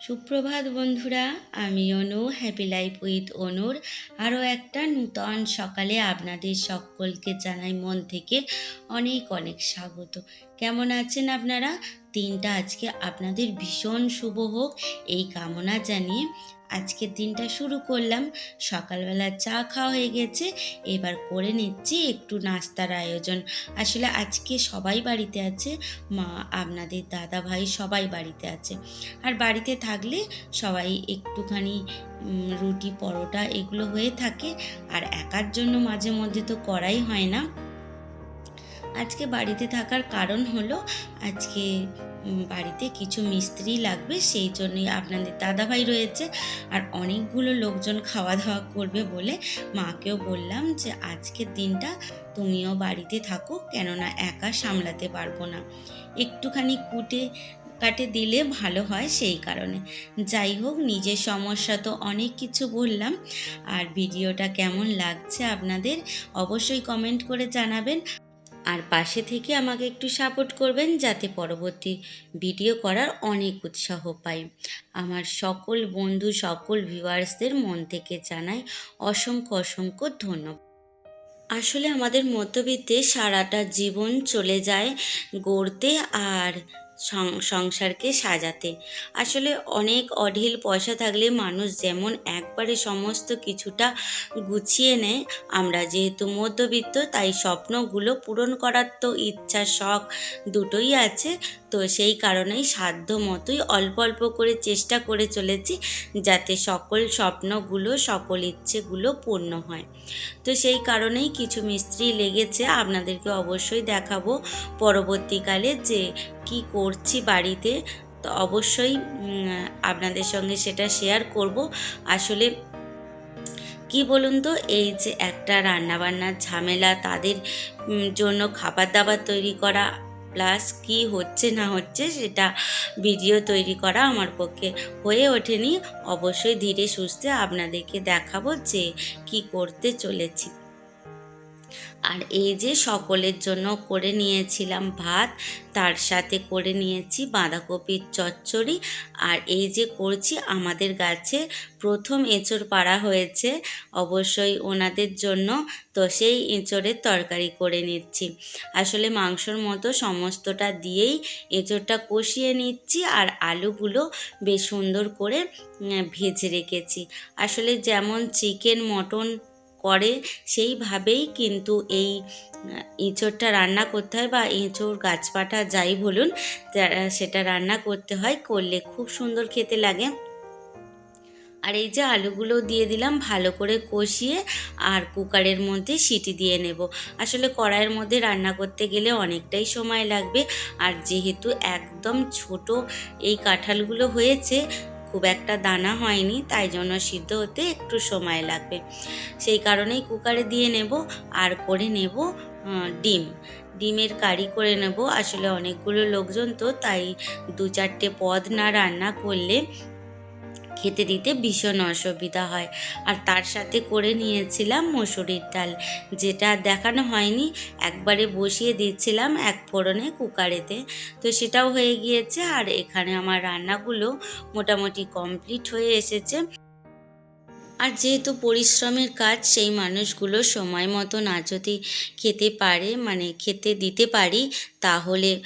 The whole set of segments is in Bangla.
সুপ্রভাত বন্ধুরা, আমি অনু হ্যাপি লাইফ উইথ অনুর আরও একটা নূতন সকালে আপনাদের সকলকে জানাই মন থেকে অনেক অনেক স্বাগত। কেমন আছেন আপনারা? দিনটা আজকে আপনাদের ভীষণ শুভ হোক, এই কামনা জানিয়ে আজকের দিনটা শুরু করলাম। সকালবেলা চা খাওয়া হয়ে গেছে, এবার করে নিচ্ছি একটু নাস্তার আয়োজন। আসলে আজকে সবাই বাড়িতে আছে, মা, আপনাদের দাদা ভাই সবাই বাড়িতে আছে। আর বাড়িতে থাকলে সবাই একটুখানি রুটি, পরোটা এগুলো হয়ে থাকে। আর একার জন্য মাঝে মধ্যে তো করাই হয় না। আজকে বাড়িতে থাকার কারণ হলো, আজকে বাড়িতে কিছু মিস্ত্রি লাগবে, সেই জন্যই আপনাদের দাদাভাই রয়েছে। আর অনেকগুলো লোকজন খাওয়া দাওয়া করবে বলে মাকেও বললাম যে, আজকের দিনটা তুমিও বাড়িতে থাকো, কেননা একা সামলাতে পারব না। একটুখানি কুটে কাটে দিলে ভালো হয় সেই কারণে। যাই হোক, নিজের সমস্যা তো অনেক কিছু বললাম। আর ভিডিওটা কেমন লাগছে আপনাদের অবশ্যই কমেন্ট করে জানাবেন। আর পাশে থেকে আমাকে একটু সাপোর্ট করবেন যাতে পরবর্তী ভিডিও করার অনেক উৎসাহ পাই। আমার সকল বন্ধু, সকল ভিউয়ার্সদের মন থেকে জানাই অসংখ্য অসংখ্য ধন্যবাদ। আসলে আমাদের মধ্যবিত্তে সারাটা জীবন চলে যায় গড়তে আর সংসারকে সাজাতে। আসলে অনেক অঢেল পয়সা থাকলে মানুষ যেমন একবারে সমস্ত কিছুটা গুছিয়ে নেয়, আমরা যেহেতু মধ্যবিত্ত, তাই স্বপ্নগুলো পূরণ করার তো ইচ্ছা, শখ দুটোই আছে। তো সেই কারণেই সাধ্য মতোই অল্প অল্প করে চেষ্টা করে চলেছি যাতে সকল স্বপ্নগুলো, সকল ইচ্ছেগুলো পূর্ণ হয়। তো সেই কারণেই কিছু মিস্ত্রি লেগেছে, আপনাদেরকে অবশ্যই দেখাবো পরবর্তীকালে যে কি করছি বাড়িতে। তো অবশ্যই আপনাদের সঙ্গে সেটা শেয়ার করব। আসলে কি বলুন তো, এই যে একটা রান্নাবান্নার ঝামেলা, তাদের জন্য খাবার দাবার তৈরি করা প্লাস কি হচ্ছে না হচ্ছে সেটা ভিডিও তৈরি করা আমার পক্ষে হয়ে ওঠেনি। অবশ্যই ধীরে সুস্থে আপনাদেরকে দেখাবো যে কি করতে চলেছি। আর এই যে সকলের জন্য করে নিয়েছিলাম ভাত, তার সাথে করে নিয়েছি বাঁধাকপির চচ্চড়ি আর এই যে করছি আমাদের গাছে প্রথম এঁচড় পাড়া হয়েছে, অবশ্যই ওনাদের জন্য তো সেই এঁচড়ের তরকারি করে নিচ্ছি। আসলে মাংসর মতো সমস্তটা দিয়েই এঁচড়টা কষিয়ে নিচ্ছি আর আলুগুলো বেশ সুন্দর করে ভেজে রেখেছি। আসলে যেমন চিকেন, মটন করে সেইভাবেই কিন্তু এই এঁচোড়টা রান্না করতে হয় বা এঁচোড় গাছপাটা যাই বলুন সেটা রান্না করতে হয় করলে খুব সুন্দর খেতে লাগে। আর এই যে আলুগুলো দিয়ে দিলাম ভালো করে কষিয়ে আর কুকারের মধ্যে সিটি দিয়ে নেব। আসলে কড়াইয়ের মধ্যে রান্না করতে গেলে অনেকটাই সময় লাগবে। আর যেহেতু একদম ছোট এই কাঁঠালগুলো হয়েছে খুব একটা দানা হয়নি, তাই জন্য সিদ্ধ হতে একটু সময় লাগবে। সেই কারণেই কুকারে দিয়ে নেব আর করে নেব ডিম। ডিমের কারি করে নেব। আসলে অনেকগুলো লোকজন তো, তাই দু চারটে পদ না রান্না করলে খেতে দিতে ভীষণ অসুবিধা হয়। আর তার সাথে করে নিয়েছিলাম মসুরির ডাল। যেটা দেখানো হয়নি, একবারে বসিয়ে দিচ্ছিলাম এক ফোড়নে কুকারেতে। তো সেটাও হয়ে গিয়েছে আর এখানে আমার রান্নাগুলো মোটামুটি কমপ্লিট হয়ে এসেছে। আর যেহেতু পরিশ্রমের কাজ, সেই মানুষগুলো সময় মতো না যদি খেতে পারে মানে খেতে দিতে পারি, তাহলে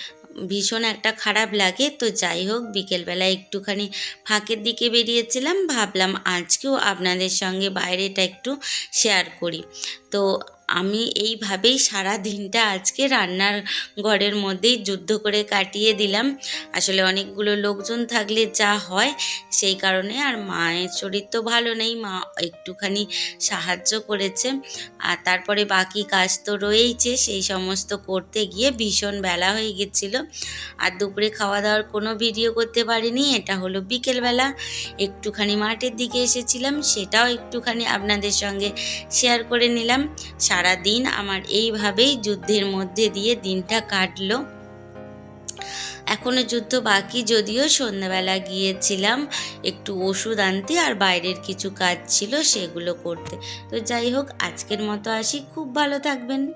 ভীষণ একটা খারাপ লাগে। তো যাই হোক, বিকেলবেলা একটুখানি ফাঁকের দিকে বেরিয়েছিলাম। ভাবলাম আজকেও আপনাদের সঙ্গে বাইরেটা একটু শেয়ার করি। তো আমি এইভাবেই সারা দিনটা আজকে রান্নার ঘরের মধ্যেই যুদ্ধ করে কাটিয়ে দিলাম। আসলে অনেকগুলো লোকজন থাকলে যা হয় সেই কারণে, আর মায়ের শরীর তো ভালো নেই, মা একটুখানি সাহায্য করেছে। আর তারপরে বাকি কাজ তো রয়েইছে, সেই সমস্ত করতে গিয়ে ভীষণ বেলা হয়ে গেছিল। আর দুপুরে খাওয়া দাওয়ার কোনো ভিডিও করতে পারিনি, এটা হলো বিকেলবেলা। একটুখানি মাঠের দিকে এসেছিলাম, সেটাও একটুখানি আপনাদের সঙ্গে শেয়ার করে নিলাম। সারা দিন আমার এইভাবেই যুদ্ধের মধ্যে দিয়ে দিনটা কাটলো। এখনও যুদ্ধ বাকি যদিও সন্ধ্যাবেলা গিয়েছিলাম, একটু ওষুধ আনতে আর বাইরের কিছু কাজ ছিল সেগুলো করতে। তো যাই হোক, আজকের মতো আসি। খুব ভালো থাকবেন।